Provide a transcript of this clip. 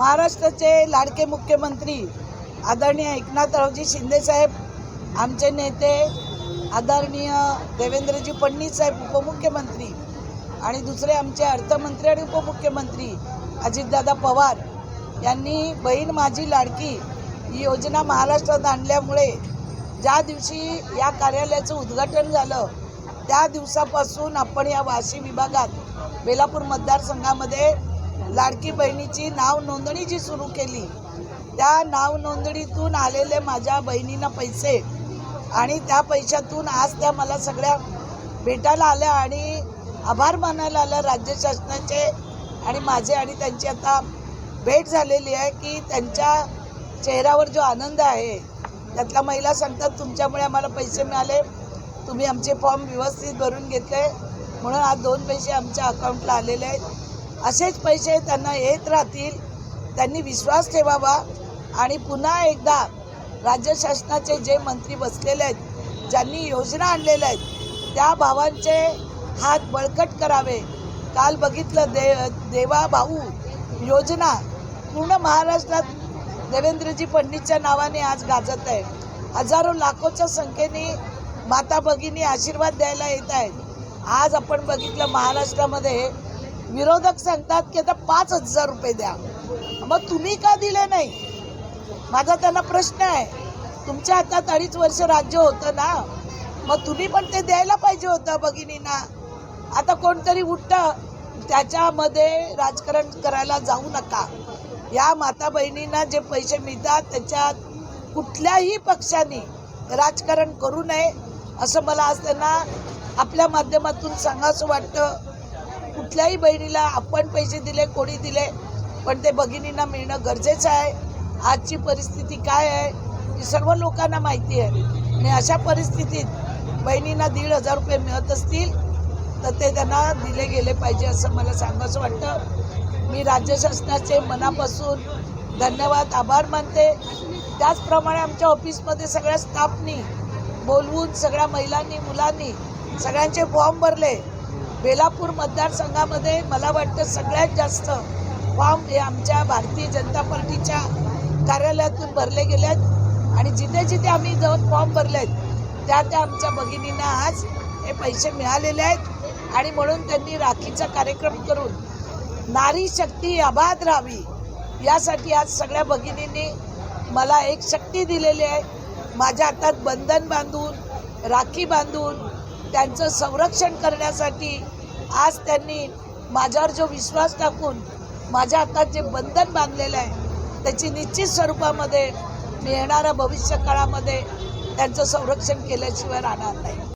महाराष्ट्राचे लाडके मुख्यमंत्री आदरणीय एकनाथरावजी शिंदेसाहेब आमचे नेते आदरणीय देवेंद्रजी फडणवीस साहेब उपमुख्यमंत्री आणि दुसरे आमचे अर्थमंत्री आणि उपमुख्यमंत्री अजितदादा पवार यांनी बहीण माझी लाडकी ही योजना महाराष्ट्रात आणल्यामुळे ज्या दिवशी या कार्यालयाचं उद्घाटन झालं त्या दिवसापासून आपण या वाशी विभागात बेलापूर मतदारसंघामध्ये लाडकी बहिणीची नाव नोंदणी जी सुरू केली त्या नाव नोंदणीतून आलेले माझ्या बहिणींना पैसे. आणि त्या पैशातून आज त्या मला सगळ्या भेटायला आल्या आणि आभार मानायला आल्या राज्य शासनाचे आणि माझे आणि त्यांची. आता भेट झालेली आहे की त्यांच्या चेहऱ्यावर जो आनंद आहे त्यातल्या महिला सांगतात तुमच्यामुळे आम्हाला पैसे मिळाले. तुम्ही आमचे फॉर्म व्यवस्थित भरून घेतले. म्हणून आज दोन पैसे आमच्या अकाउंटला आलेले आहेत. असेच पैसे त्यांना येत राहतील. त्यांनी विश्वास ठेवावा. आणि पुन्हा एकदा राज्य शासनाचे जे मंत्री बसलेले आहेत ज्यांनी योजना आणलेल्या आहेत त्या भावांचे हात बळकट करावे. काल बघितलं दे देवा भाऊ योजना पूर्ण महाराष्ट्रात देवेंद्रजी फडणवीसच्या नावाने आज गाजत आहे. हजारो लाखोच्या संख्येने माता भगिनी आशीर्वाद द्यायला येत आहेत. आज आपण बघितलं महाराष्ट्रामध्ये विरोधक सांगतात की आता पाच हजार रुपये द्या. मग तुम्ही का दिले नाही? माझा त्यांना प्रश्न आहे. तुमच्या हातात अडीच वर्ष राज्य होतं ना? मग तुम्ही पण ते द्यायला पाहिजे होतं भगिनींना. आता कोणतरी उठतं त्याच्यामध्ये राजकारण करायला जाऊ नका. या माता बहिणींना जे पैसे मिळतात त्याच्यात कुठल्याही पक्षाने राजकारण करू नये असं मला आज त्यांना आपल्या माध्यमातून सांगावंसं वाटतं. कुठल्याही बहिणीला आपण पैसे दिले कोणी दिले पण ते भगिनींना मिळणं गरजेचं आहे. आजची परिस्थिती काय आहे ही सर्व लोकांना माहिती आहे. आणि अशा परिस्थितीत बहिणींना दीड हजार रुपये मिळत असतील तर ते त्यांना दिले गेले पाहिजे असं मला सांगावंसं वाटतं. मी राज्य शासनाचे मनापासून धन्यवाद आभार मानते. त्याचप्रमाणे आमच्या ऑफिसमध्ये सगळ्या स्टाफनी बोलवून सगळ्या महिलांनी मुलांनी सगळ्यांचे फॉर्म भरले. बेलापूर मतदारसंघामध्ये मला वाटतं सगळ्यात जास्त फॉर्म हे आमच्या भारतीय जनता पार्टीच्या कार्यालयातून भरले गेले आहेत. आणि जिथे जिथे आम्ही जाऊन फॉर्म भरले आहेत त्या त्या आमच्या भगिनींना आज हे पैसे मिळालेले आहेत. आणि म्हणून त्यांनी राखीचा कार्यक्रम करून नारी शक्ती अबाध राहावी यासाठी आज सगळ्या भगिनींनी मला एक शक्ती दिलेली आहे. माझ्या हातात बंधन बांधून राखी बांधून त्यांचं संरक्षण करण्यासाठी आज त्यांनी माझ्यावर जो विश्वास टाकून माझ्या हातात जे बंधन बांधलेलं आहे त्याची निश्चित स्वरूपामध्ये मी येणाऱ्या भविष्य काळामध्ये त्यांचं संरक्षण केल्याशिवाय राहणार नाही.